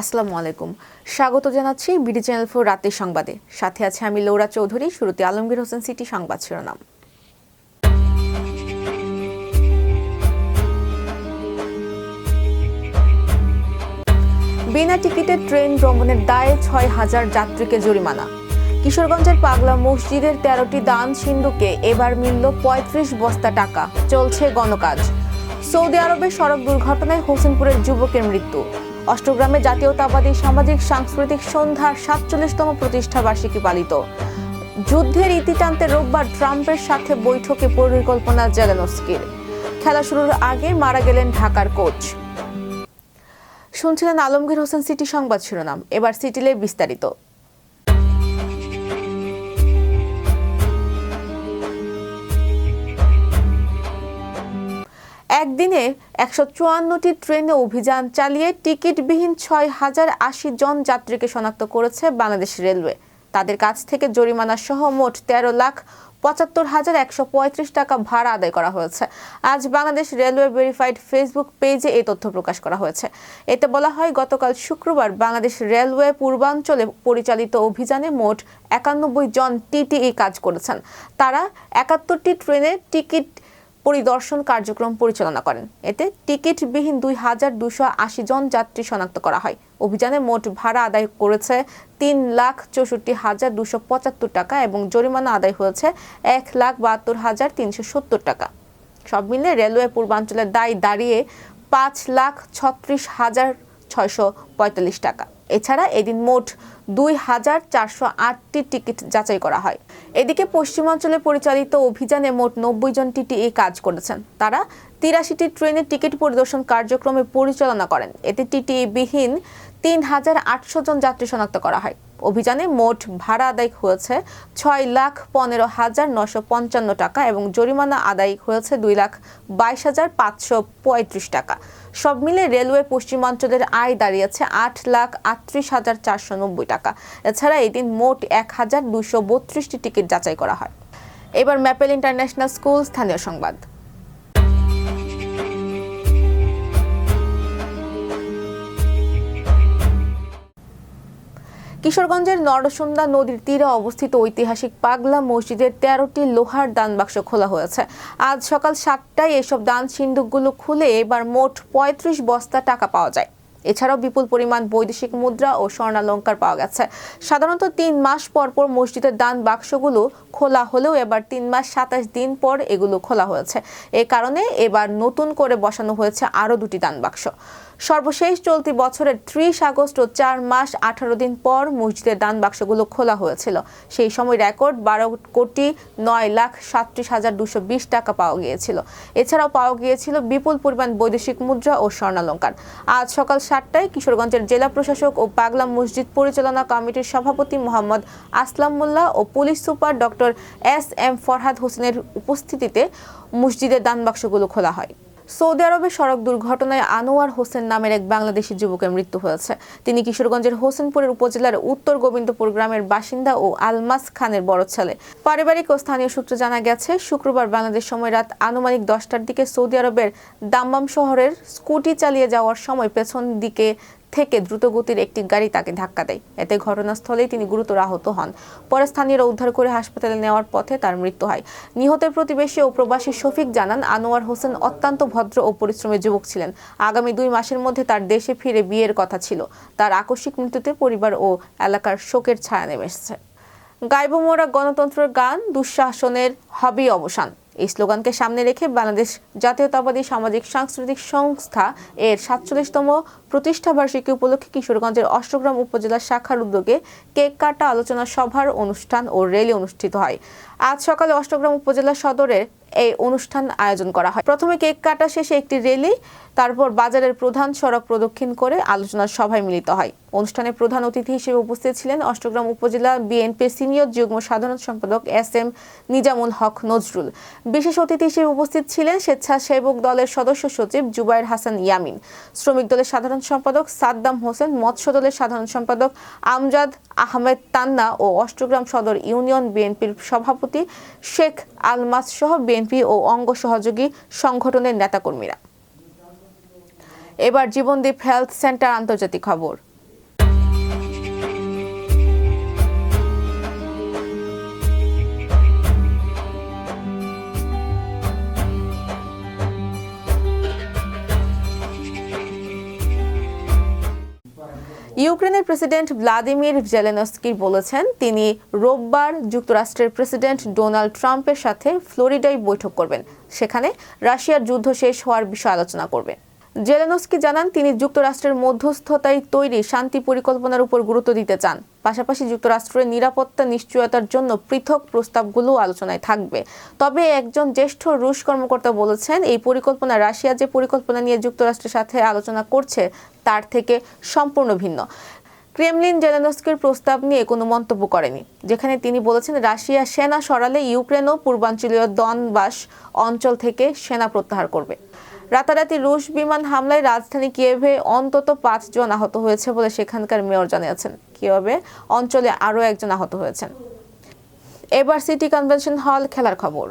আসসালামু আলাইকুম। স্বাগত জানাচ্ছি বিডি চ্যানেল ফোর রাতের সংবাদে। সাথে আছে আমি লৌরা চৌধুরী, শুরুতে আলমগীর হোসেন সিটি সংবাদ শিরোনাম। বিনা টিকিটে ট্রেন ভ্রমণের দায়ে ছয় হাজার যাত্রীকে জরিমানা। কিশোরগঞ্জের পাগলা মসজিদের তেরোটি দান সিন্ধুকে এবার মিলল পঁয়ত্রিশ বস্তা টাকা। চলছে গণকাজ। সৌদি আরবের সড়ক দুর্ঘটনায় হোসেনপুরের যুবকের মৃত্যু। অষ্টগ্রামে জাতীয়তাবাদী সামাজিক সাংস্কৃতিক সন্ধ্যার সাতচল্লিশতম প্রতিষ্ঠাবার্ষিকী পালিত। যুদ্ধের ইতি টানতে রোববার ট্রাম্পের সাথে বৈঠকে পরিকল্পনা জেলেনস্কির। খেলা শুরুর আগে মারা গেলেন ঢাকার কোচ। শুনছিলেন আলমগীর হোসেন সিটি সংবাদ শিরোনাম। এবার সিটিলে বিস্তারিত। একদিনে একশো চুয়ান্নটি ট্রেনে অভিযান চালিয়ে টিকিটবিহীন ছয় হাজার আশি জন যাত্রীকে শনাক্ত করেছে বাংলাদেশ রেলওয়ে। তাদের কাছ থেকে জরিমানা সহ মোট তেরো লাখ পঁচাত্তর হাজার একশো পঁয়ত্রিশ টাকা ভাড়া আদায় করা হয়েছে। আজ বাংলাদেশ রেলওয়ে ভেরিফাইড ফেসবুক পেজে এই তথ্য প্রকাশ করা হয়েছে। এতে বলা হয়, গতকাল শুক্রবার বাংলাদেশ রেলওয়ে পূর্বাঞ্চলে পরিচালিত অভিযানে মোট একানব্বই জন টিটিই কাজ করেছেন। তারা একাত্তরটি ট্রেনের টিকিট পরিদর্শন কার্যক্রম পরিচালনা করেন। এতে টিকিটবিহীন দুই হাজার দুশো আশি জন যাত্রী শনাক্ত করা হয়। অভিযানে মোট ভাড়া আদায় করেছে তিন লাখ চৌষট্টি হাজার দুশো পঁচাত্তর টাকা এবং জরিমানা আদায় হয়েছে এক লাখ বাহাত্তর হাজার তিনশো সত্তর টাকা। সব মিলে রেলওয়ে পূর্বাঞ্চলের দায় দাঁড়িয়ে পাঁচ লাখ ছত্রিশ হাজার ছয়শো পঁয়তাল্লিশ টাকা। এছাড়া এদিন মোট দুই হাজার চারশো আটটি টিকিট যাচাই করা হয়। এদিকে পশ্চিমাঞ্চলে পরিচালিত অভিযানে মোট নব্বই জন টিটিই কাজ করেছেন। তারা তিরাশিটি ট্রেনের টিকিট পরিদর্শন কার্যক্রমে পরিচালনা করেন। এতে টিটিই বিহীন তিন হাজার আটশো জন যাত্রী শনাক্ত করা হয়। অভিযানে মোট ভাড়া আদায় হয়েছে ছয় লাখ পনেরো হাজার নশো পঞ্চান্ন টাকা এবং জরিমানা আদায় হয়েছে দুই লাখ বাইশ হাজার পাঁচশো পঁয়ত্রিশ টাকা। সব মিলে রেলওয়ে পশ্চিমাঞ্চলের আয় দাঁড়িয়েছে আট লাখ আটত্রিশ হাজার চারশো নব্বই টাকা। এছাড়া এদিন মোট এক হাজার দুশো বত্রিশটি টিকিট যাচাই করা হয়। এবার ম্যাপেল ইন্টারন্যাশনাল স্কুল স্থানীয় সংবাদ। কিশোরগঞ্জের নরসুন্দা নদীর তীরে অবস্থিত ঐতিহাসিক পাগলা মসজিদের তেরোটি লোহার দান বাক্স খোলা হয়েছে। আজ সকাল সাতটায় এসব দান সিন্ধুকগুলো খুলে এবার মোট পঁয়ত্রিশ বস্তা টাকা পাওয়া যায়। এছাড়াও বিপুল পরিমাণ বৈদেশিক মুদ্রা ও স্বর্ণালঙ্কার পাওয়া গেছে। সাধারণত তিন মাস পর পর মসজিদের দান বাক্সগুলো খোলা হলেও এবার তিন মাস সাতাশ দিন পর এগুলো খোলা হয়েছে। এ কারণে এবার নতুন করে বসানো হয়েছে আরও দুটি দান বাক্স। সর্বশেষ চলতি বছরের ত্রিশ আগস্ট ও চার মাস আঠারো দিন পর মসজিদের দান বাক্সগুলো খোলা হয়েছিল। সেই সময় রেকর্ড বারো কোটি নয় লাখ সাতত্রিশ হাজার দুশো বিশ টাকা পাওয়া গিয়েছিল। এছাড়াও পাওয়া গিয়েছিল বিপুল পরিমাণ বৈদেশিক মুদ্রা ও স্বর্ণালঙ্কার। আজ সকাল সাতটায় কিশোরগঞ্জের জেলা প্রশাসক ও পাগলা মসজিদ পরিচালনা কমিটির সভাপতি মোহাম্মদ আসলাম মোল্লা ও police super doctor S M Farhad হোসেনের উপস্থিতিতে মসজিদের দান বাক্সগুলো খোলা হয়। সৌদি আরবে সড়ক দুর্ঘটনায় আনোয়ার হোসেন নামের এক বাংলাদেশি যুবকের মৃত্যু হয়েছে। তিনি কিশোরগঞ্জের হোসেনপুরের উপজেলার উত্তর গোবিন্দপুর গ্রামের বাসিন্দা ও আলমাস খানের বড় ছেলে। পারিবারিক ও স্থানীয় সূত্রে জানা গেছে, শুক্রবার বাংলাদেশ সময় রাত আনুমানিক দশটার দিকে সৌদি আরবের দাম্বাম শহরের স্কুটি চালিয়ে যাওয়ার সময় পেছন দিকে থেকে দ্রুতগতির একটি গাড়ি তাকে ধাক্কা দেয়। এতে ঘটনাস্থলেই তিনি গুরুতর আহত হন। পরে স্থানীয়রা উদ্ধার করে হাসপাতালে নেওয়ার পথে তার মৃত্যু হয়। নিহতের প্রতিবেশী ও প্রবাসী শফিক জানান, আনোয়ার হোসেন অত্যন্ত ভদ্র ও পরিশ্রমের যুবক ছিলেন। আগামী দুই মাসের মধ্যে তার দেশে ফিরে বিয়ের কথা ছিল। তার আকস্মিক মৃত্যুতে পরিবার ও এলাকার শোকের ছায়া নেমে এসেছে। গাইবমোরা গণতন্ত্রের গান, দুঃশাসনের হবি অবসান। এই স্লোগানকে সামনে রেখে বাংলাদেশ জাতীয়তাবাদী সামাজিক সাংস্কৃতিক সংস্থা এর সাতচল্লিশতম প্রতিষ্ঠাবার্ষিকী উপলক্ষে কিশোরগঞ্জের অষ্টগ্রাম উপজেলা শাখার উদ্যোগে কেক কাটা আলোচনা সভার অনুষ্ঠান ও রেলি অনুষ্ঠিত হয়। আজ সকালে অষ্টগ্রাম উপজেলা সদরের এই অনুষ্ঠান আয়োজন করা হয়। প্রথমে কেক কাটা শেষে একটি র্যালি তারপর বাজারের প্রধান সড়ক প্রদক্ষিণ করে আলোচনার সভায় মিলিত হয়। অনুষ্ঠানে প্রধান অতিথি হিসেবে উপস্থিত ছিলেন অষ্টগ্রাম উপজেলা বিএনপির সিনিয়র যুগ্ম সাধারণ সম্পাদক এস এম নিজামুল হক নজরুল। বিশেষ অতিথি হিসেবে উপস্থিত ছিলেন স্বেচ্ছাসেবক দলের সদস্য সচিব জুবাইর হাসান ইয়ামিন, শ্রমিক দলের সাধারণ সম্পাদক সাদ্দাম হোসেন, মৎস্য দলের সাধারণ সম্পাদক আমজাদ আহমেদ তান্না ও অষ্টগ্রাম সদর ইউনিয়ন বিএনপির সভাপতি শেখ আলমাস সহ বিএনপি ও অঙ্গ সহযোগী সংগঠনের নেতাকর্মীরা। এবার জীবনদীপ হেলথ সেন্টার আন্তর্জাতিক খবর। ইউক্রেনের প্রেসিডেন্ট ভ্লাদিমির জেলেনস্কি বলেছেন, তিনি রোববার যুক্তরাষ্ট্রের প্রেসিডেন্ট ডোনাল্ড ট্রাম্পের সাথে ফ্লোরিডায় বৈঠক করবেন। সেখানে রাশিয়ার যুদ্ধ শেষ হওয়ার বিষয়ে আলোচনা করবেন। জেলেনস্কি জানান, তিনি যুক্তরাষ্ট্রের মধ্যস্থতায় তৈরি শান্তি পরিকল্পনার উপর গুরুত্ব দিতে চান। পাশাপাশি যুক্তরাষ্ট্রের নিরাপত্তা নিশ্চয়তার জন্য পৃথক প্রস্তাবগুলো আলোচনায় থাকবে। তবে একজন জ্যেষ্ঠ রুশ কর্মকর্তা বলেছেন, এই পরিকল্পনা রাশিয়া যে পরিকল্পনা নিয়ে যুক্তরাষ্ট্রের সাথে আলোচনা করছে তার থেকে সম্পূর্ণ ভিন্ন। ক্রেমলিন জেলেনস্কির প্রস্তাব নিয়ে কোনো মন্তব্য করেনি, যেখানে তিনি বলেছেন রাশিয়া সেনা সরালে ইউক্রেনও পূর্বাঞ্চলীয় দনবাস অঞ্চল থেকে সেনা প্রত্যাহার করবে। রাতারাতি রুশ বিমান হামলায় রাজধানী কিয়েভে অন্তত পাঁচজন আহত হয়েছে বলে সেখানকার মেয়র জানিয়েছেন। কিয়েভে অঞ্চলে আরও একজন আহত হয়েছেন। এবার সিটি কনভেনশন হল, খেলার খবর।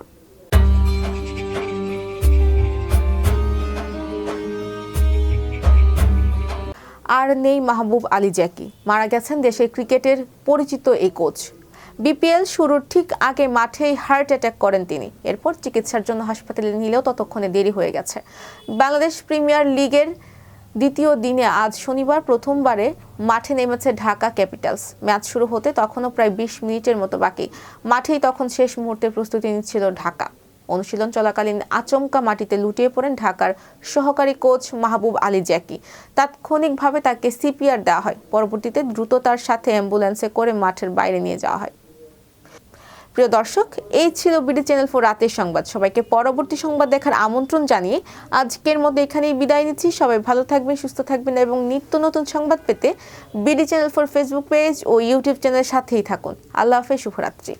আর নেই মাহবুব আলী জ্যাকি। মারা গেছেন দেশের ক্রিকেটের পরিচিত এই কোচ। বিপিএল শুরুর ঠিক আগে মাঠেই হার্ট অ্যাটাক করেন তিনি। এরপর চিকিৎসার জন্য হাসপাতালে নিলেও ততক্ষণে দেরি হয়ে গেছে। বাংলাদেশ প্রিমিয়ার লিগের দ্বিতীয় দিনে আজ শনিবার প্রথমবারে মাঠে নেমেছে ঢাকা ক্যাপিটালস। ম্যাচ শুরু হতে তখনও প্রায় বিশ মিনিটের মতো বাকি। মাঠেই তখন শেষ মুহূর্তে প্রস্তুতি নিচ্ছিল ঢাকা। অনুশীলন চলাকালীন আচমকা মাটিতে লুটিয়ে পড়েন ঢাকার সহকারী কোচ মাহবুব আলী জ্যাকি। তাৎক্ষণিকভাবে তাকে সিপিআর দেওয়া হয়। পরবর্তীতে দ্রুততার সাথে অ্যাম্বুলেন্সে করে মাঠের বাইরে নিয়ে যাওয়া হয়। প্রিয় দর্শক, এই ছিল বিডি চ্যানেল ফোর রাতের সংবাদ। সবাইকে পরবর্তী সংবাদ দেখার আমন্ত্রণ জানিয়ে আজকের মধ্যে এখানেই বিদায় নিচ্ছি। সবাই ভালো থাকবেন, সুস্থ থাকবেন এবং নিত্য নতুন সংবাদ পেতে BD channel four Facebook page ও ইউটিউব চ্যানেলের সাথেই থাকুন। আল্লাহ হাফেজ, শুভরাত্রি।